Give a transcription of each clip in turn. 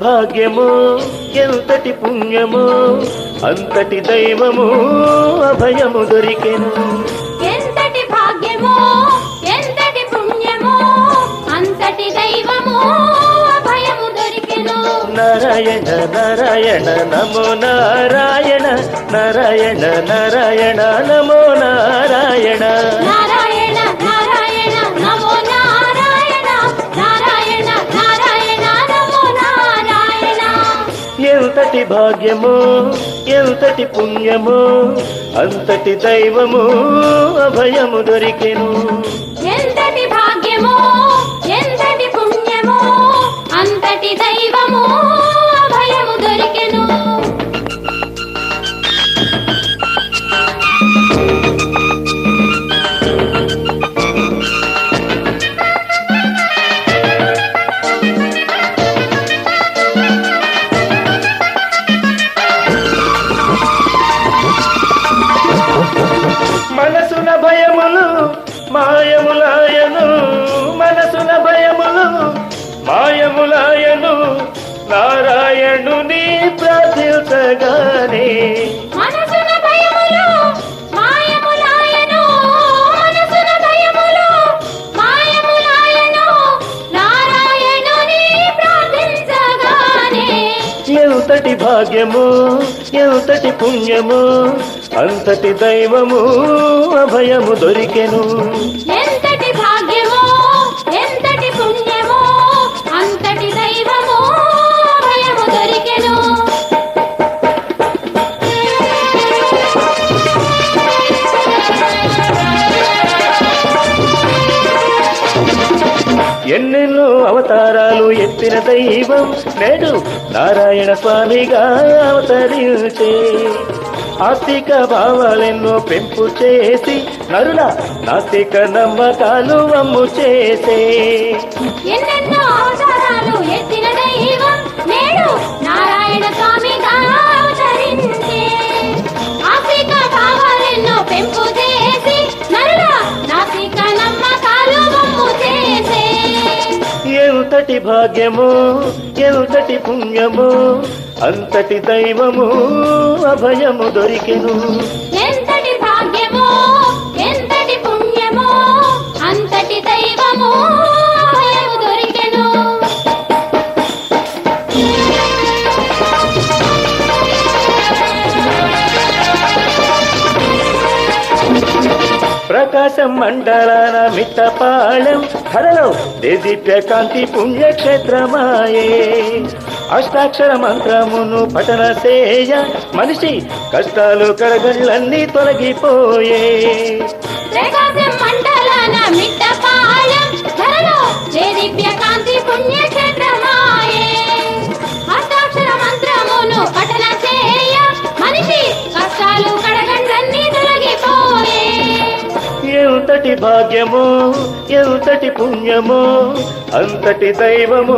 భాగ్యము ఎంతటి పుణ్యము అంతటి దైవము అభయము దొరికెను. ఎంతటి భాగ్యమో ఎంతటి పుణ్యమో అంతటి దైవమో అభయము దొరికెను. నారాయణ నారాయణ నమో నారాయణ నారాయణ నారాయణ నమో ఎంతటి భాగ్యము ఎంతటి పుణ్యము అంతటి దైవము అభయము దొరికెను. ఎంత మాయములాయను మనసున భయములు. మాయములాయను నారాయణుని ప్రార్థించగానే. భయములు మాయములాయను నారాయణుని ఎంతటి భాగ్యము ఎంతటి పుణ్యము అంతటి దైవము అభయము దొరికెను. ఎంతటి భాగ్యమో ఎంతటి పుణ్యమో అంతటి దైవమో భయము దొరికెను. ఎన్నెన్నో అవతారాలు ఎత్తిన దైవం నేడు నారాయణ స్వామిగా అవతరించే. ఆస్తిక భావాలను పెంపు చేసి నరుల నాస్తిక నమ్మకాలు అమ్ము చేసే. ఎంతటి భాగ్యము ఎంతటి పుణ్యము అంతటి దైవము అభయము దొరికెను. ఆకాశం మండలాన మిట్టపాళెం. ధరలో దేదీప్య కాంతి పుణ్యక్షేత్రమాయే. అష్టాక్షర మంత్రమును పఠన చేయ మనిషి కష్టాలు కడగళ్ళన్నీ తొలగిపోయే. ఎంతటి భాగ్యము ఎంతటి పుణ్యము అంతటి దైవము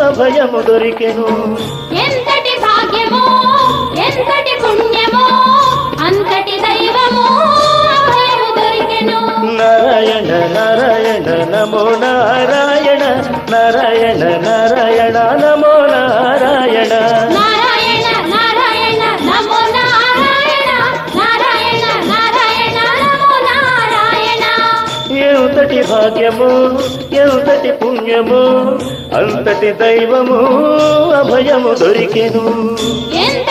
అభయము దొరికెను. ఎంతటి భాగ్యమో ఎంతటి పుణ్యమో అంతటి దైవమో భయము దొరికెను. నారాయణ నారాయణ నమో నారాయణ నారాయణ నారాయణ నమో భాగ్యము ఎంతటి పుణ్యము అంతటి దైవము అభయము దొరికెను. ఎంత